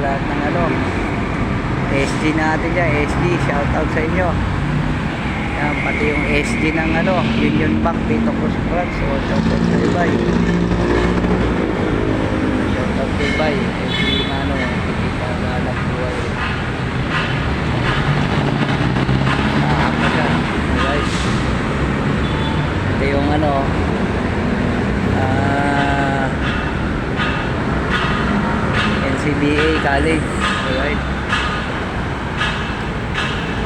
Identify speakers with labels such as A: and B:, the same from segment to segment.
A: lahat ng ano. SG natin dyan, SG, shoutout sa inyo. Yan, pati yung SG ng ano, Union Bank, Pito Cruz Branch. So, shoutout sa Ibay. Shoutout sa Ibay. SG na ano, kita galap buhay. Saan ka dyan? Alright. Ito yung ano, ah, NCBA College. Alright.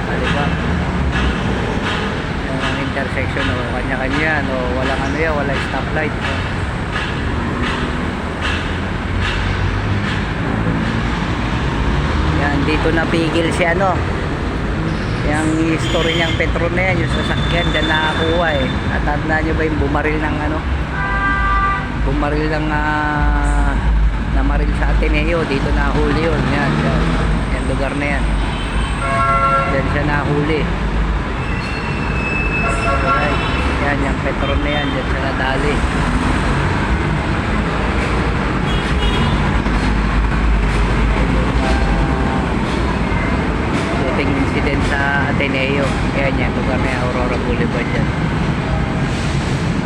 A: Kaliwa. Yung intersection, o kanya-kanya, no, walang ano yan, walang stoplight. No. Yan, dito napigil si ano, yung history niyang petro na yan, yung sasakyan, dyan nakakuha eh. Natandaan nyo ba yung bumaril ng ano? Bumaril ng ah, namaril sa Ateneo, dito nahuli yun. Yan, yan. Yan lugar na yan. Diyan siya nahuli. Alright. Yan, yung petro na yan, dyan siya nadali. shooting incident sa Ateneo. Ayan yan, lugar na yan, Aurora Boulevard yan.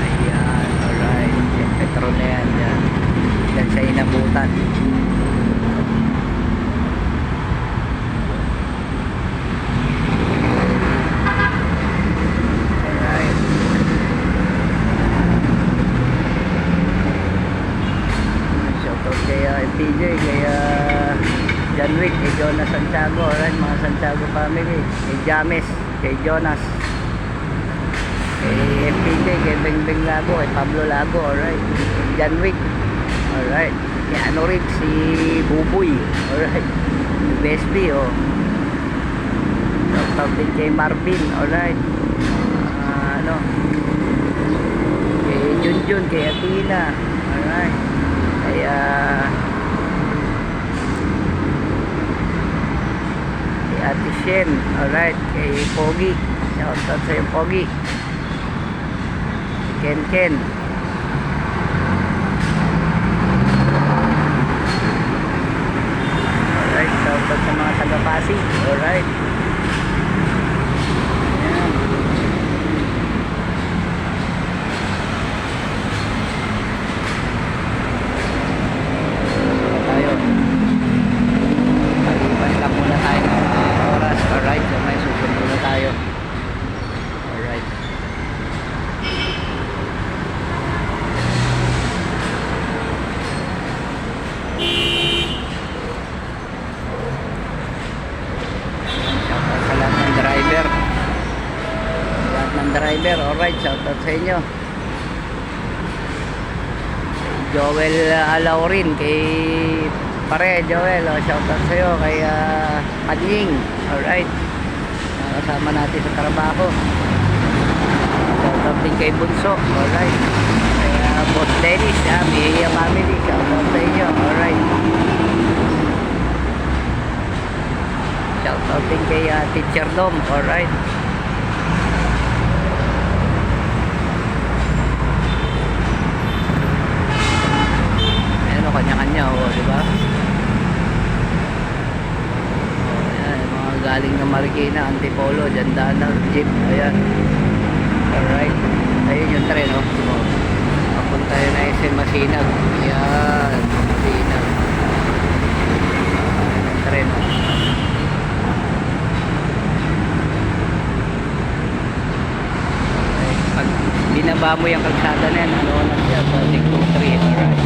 A: Ayan, alright. Yan, Petro na yan, yan. Yan sa inabutan. Alright. Shoutout kay uh, FPJ, kay uh, John Wick, kay Jonas Santiago, alright, mga Santiago family, kay James, kay Jonas, kay FPJ, kay Beng Beng Lago, kay Pablo Lago, alright, kay John Wick, alright, kay ano rin, si Buboy, alright, Besby, oh. Shoutout din kay Marvin, alright, Ah, ano, kay Junjun, kay Athena, alright, kay ah, Shen, alright, kay Pogi, shoutout sa'yo Pogi, Ken Ken, alright, shoutout sa mga taga-Pasig, alright, Ayan. tayo Palipas lang muna tayo ng mga oras alright so may susunod muna tayo alright shoutout sa lahat ng driver lahat driver alright shoutout sa inyo. Joel Alaurin kay pare Joel oh, shoutout sa iyo kay uh, Padling alright kasama natin sa trabaho. Shoutout din kay Bunso. Alright kay uh, Boss Dennis ha, Mihia Family. Shoutout sa inyo. Alright shoutout din kay uh, Teacher Dom. Alright Ayan o, kanya-kanya o, di ba? Yung mga galing ng Marikina, Antipolo, dyan daan na, jeep, ayan. Alright. Ayun yung tren, o. Oh. Papunta yun na SM Masinag. Ayan, Masinag. Yung tren, o. Okay. Pag binaba mo yung kalsada na yan, ano na siya, sa 623, alright.